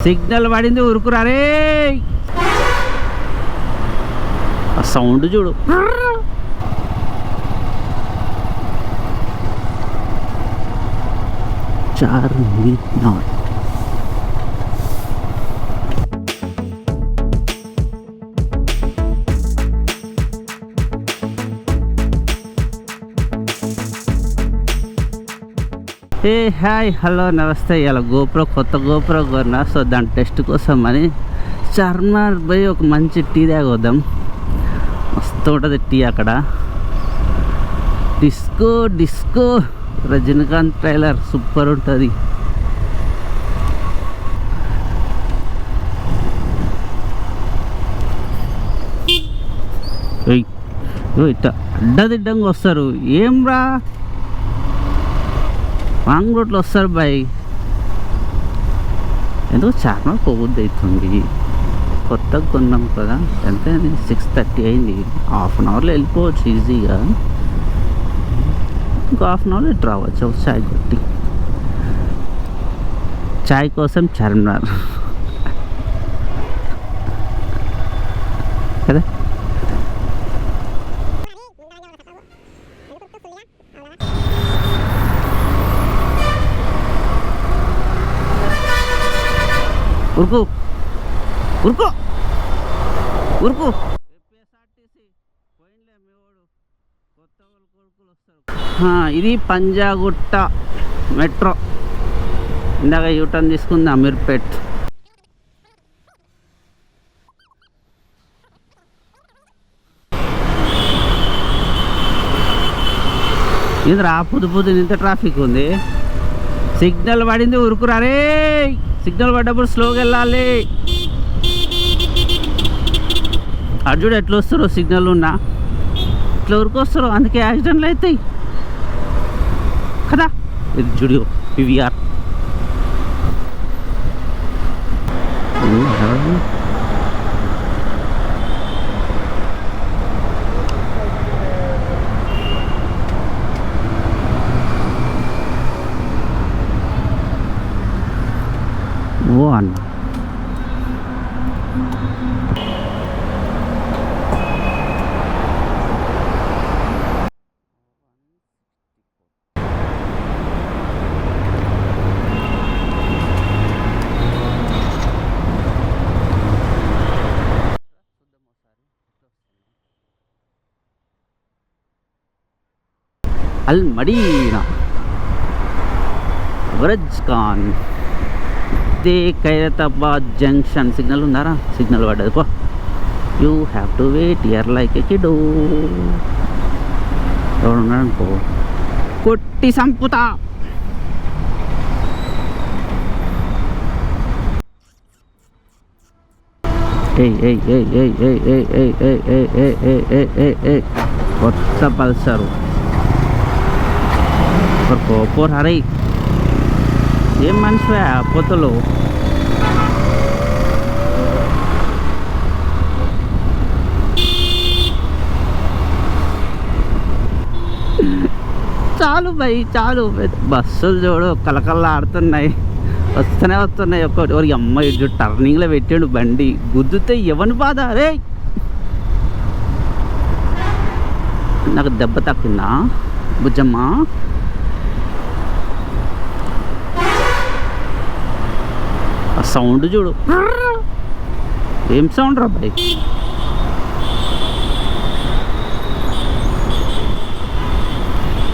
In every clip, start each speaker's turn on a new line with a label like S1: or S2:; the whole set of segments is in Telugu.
S1: సిగ్నల్ పడింది ఉరుకురారే ఆ సౌండ్ చూడు. చార్మి నాట్ ఏ హాయ్ హలో నమస్తే. ఇలా గోప్రో కొత్త గోప్రో కొన్నా. సో దాని టెస్ట్ కోసం అని చార్మినార్ పోయి ఒక మంచి టీ తాగొద్దాం. మస్తు ఉంటుంది టీ అక్కడ. Disco disco. Rajinikanth trailer super ఉంటుంది. ఇట్ట అడ్డదిడ్డంగా వస్తారు. ఏం రా? రాంగ్ రోడ్లో వస్తారు బాయ్ ఎందుకు చాలా పోవద్దు అవుతుంది. కొత్తగా కొన్నాం కదా. ఎంత సిక్స్ థర్టీ అయింది. హాఫ్ అన్ అవర్లో వెళ్ళిపోవచ్చు ఈజీగా. ఇంకో హాఫ్ అన్ అవర్లో ఇటు రావచ్చు? ఒక చాయ్ కొట్టి. చాయ్ కోసం చార్మినార్ కదా ఉరుకు. ఉరుకు. ఉరుకు. ఇది పంజాగుట్ట మెట్రో. ఇందాక యూటర్న్ తీసుకుంది అమీర్పేట్. ఇది రా పొద్దు పొద్దున ఇంత ట్రాఫిక్ ఉంది. సిగ్నల్ పడింది ఉరుకురారే సిగ్నల్ పడ్డప్పుడు స్లోగా వెళ్ళాలి. అటు ఎట్లా వస్తారో సిగ్నల్ ఉన్నా. ఇట్లా ఉరికి వస్తారో అందుకే యాక్సిడెంట్లు అవుతాయి. కదా? ఇది జుడియో పివిఆర్ one. அல் மடீனா பிரஜ்கான் ఇది ఖైరతాబాద్ జంక్షన్ సిగ్నల్ ఉన్నారా సిగ్నల్ పడ్డది కో you have to wait here like a kid ఎవడు ఉన్నాడనుకో కొట్టి సంపుతా కొత్త పల్సరు ఒక కోపర్ హరై ఏం మనిషివా పొత్తులు చాలు భయ్ చాలు. బస్సులు చూడు కలకల్లా ఆడుతున్నాయి వస్తూనే వస్తున్నాయి ఒక్కటి. ఒక అమ్మాయి ఇటు టర్నింగ్లో పెట్టాడు బండి. గుద్దుతే ఎవని బాధ? రే నాకు దెబ్బ తాకిందా బుజ్జమ్మ? సౌండ్ చూడు. ఏం సౌండ్ రా బైక్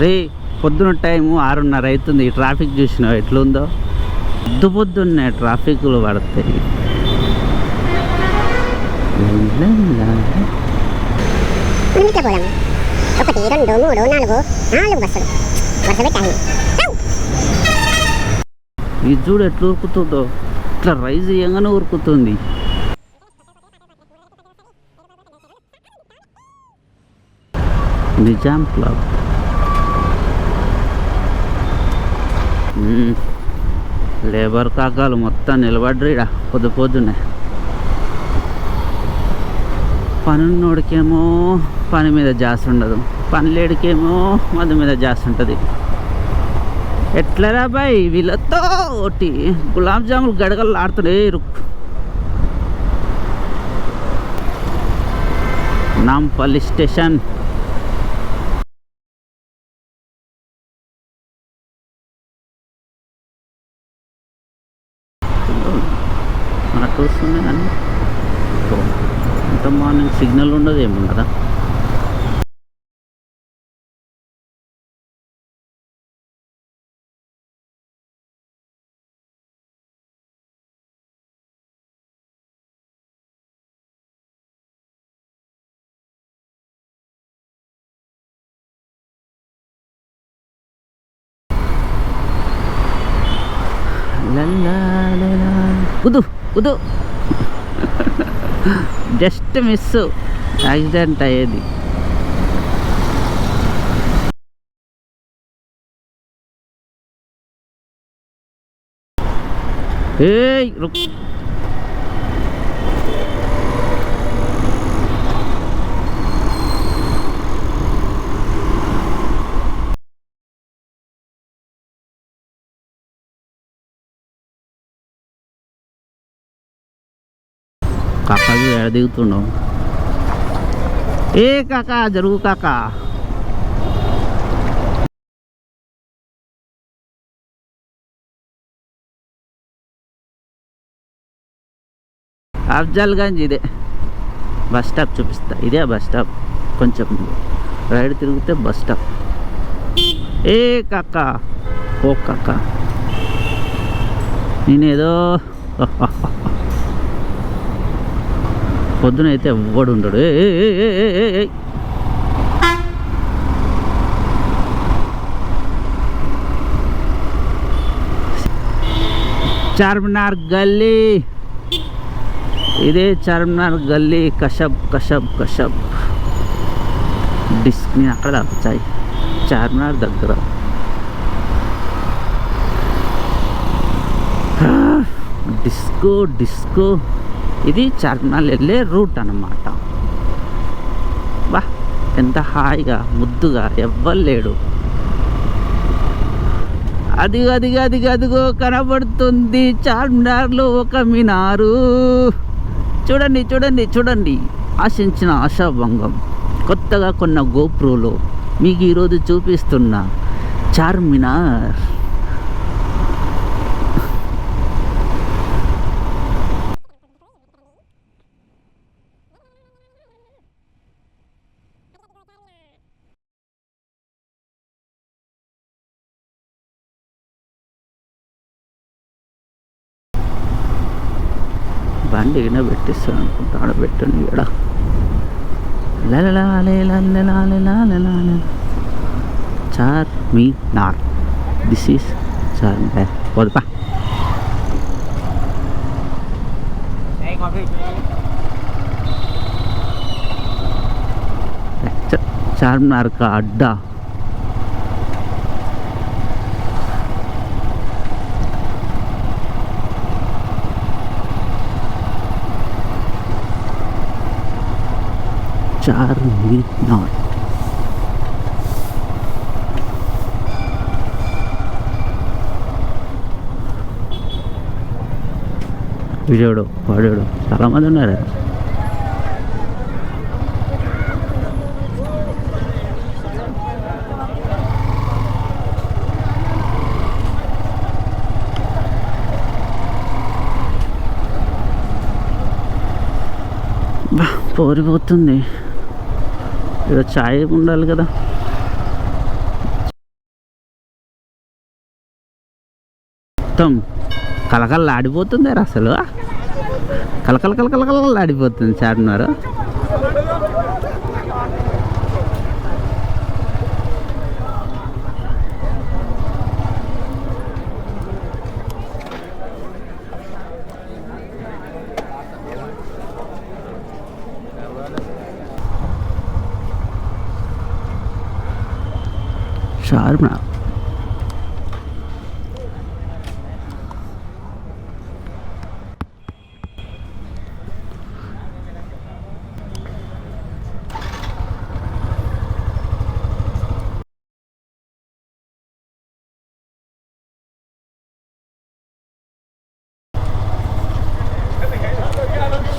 S1: రే పొద్దున టైము ఆరున్నర అవుతుంది. ఈ ట్రాఫిక్ చూసినావు? ఎట్లుందో? పొద్దు పొద్దున్నే ట్రాఫిక్లు పడతాయి.
S2: ముందుకే పోదాం ఒకటి రెండు మూడు నాలుగు నాలుగు బస్సులు. వరుస పెట్టాయి
S1: ఇది చూడు ఎట్లా ఉరుకుతుందో ఇట్లా రైజ్ చేయగానే ఉరుకుతుంది నిజాం క్లబ్. లేబర్ కాకాలు మొత్తం నిలబడ్రీడా పొద్దు పొద్దున్నే. పనున్నోడికేమో పని మీద జాస్ ఉండదు. పని లేడికేమో మందు మీద జాస్ ఉంటుంది. ఎట్లరా బాయ్? వీళ్ళతో ఒకటి గులాబ్ జాములు గడగలు ఆడుతుండే రుక్కు నాంపల్లి స్టేషన్. మనకు వస్తుంది కానీ ఇంత మార్నింగ్ సిగ్నల్ ఉండదు ఏముండదా కుదు కుదు. జస్ట్ మిస్ యాక్సిడెంట్ అయ్యేది. ఏయ్ రుక్ ఏడ ఎడ దిగుతుండవు ఏ కాకా జరుగు కాకా. అఫ్జల్గంజ్ ఇదే. బస్ స్టాప్ చూపిస్తా. ఇదే బస్ స్టాప్. కొంచెం రైడ్ తిరిగితే బస్ స్టాప్. ఏ కక్క ఓ కక్క నేనేదో పొద్దున అయితే ఎవ్వడు ఉండడు. చార్మినార్ గల్లీ. ఇదే చార్మినార్ గల్లీ. కషబ్ కషబ్ కషబ్ డిస్క్ నేను అక్కడ వచ్చాయి చార్మినార్ దగ్గర. Disco disco. ఇది చార్మినార్ వెళ్ళే రూట్ అన్నమాట. బా ఎంత హాయిగా ముద్దుగా ఎవ్వరు లేడు. అదిగో అదిగో అదిగో అదిగో కనబడుతుంది చార్మినార్లో ఒక మినారు. చూడండి చూడండి చూడండి. ఆశించిన ఆశాభంగం. కొత్తగా కొన్న గోప్రోలో మీకు ఈరోజు చూపిస్తున్న చార్మినార్. வண்டின்னு வெட்டி சாப்பிட்டான வெட்டுன்னு இடா Charminar this is sir மேர் போதுப்பா சார்மினாருக்கு அட்டா చార్ మీ పోదుపా చార్మినార్ కా అడ్డా చార్మినార్ విజయుడు వాడు చాలా మంది ఉన్నారు బా, పోరిపోతుంది ఏదో ఛాయ్ ఉండాలి కదా. మొత్తం కలకల్లాడిపోతుంది అసలు. కలకల కలకల కలకల ఆడిపోతుంది sarap na.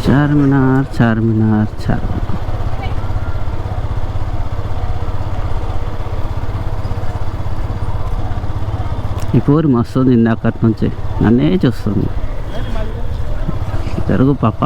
S1: Charminar, Charminar, Charminar. ఈ కోరి మస్తుంది ఇందాకటి నుంచి నన్నే చూస్తుంది. జరుగు పాప.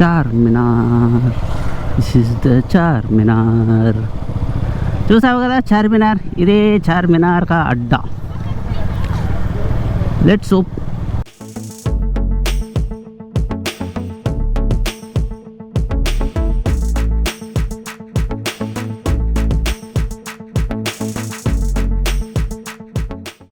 S1: Charminar this is the Charminar చూసావు కదా చార్మినార్ ఇదే చార్మినార్ కా అడ్డా లెట్స్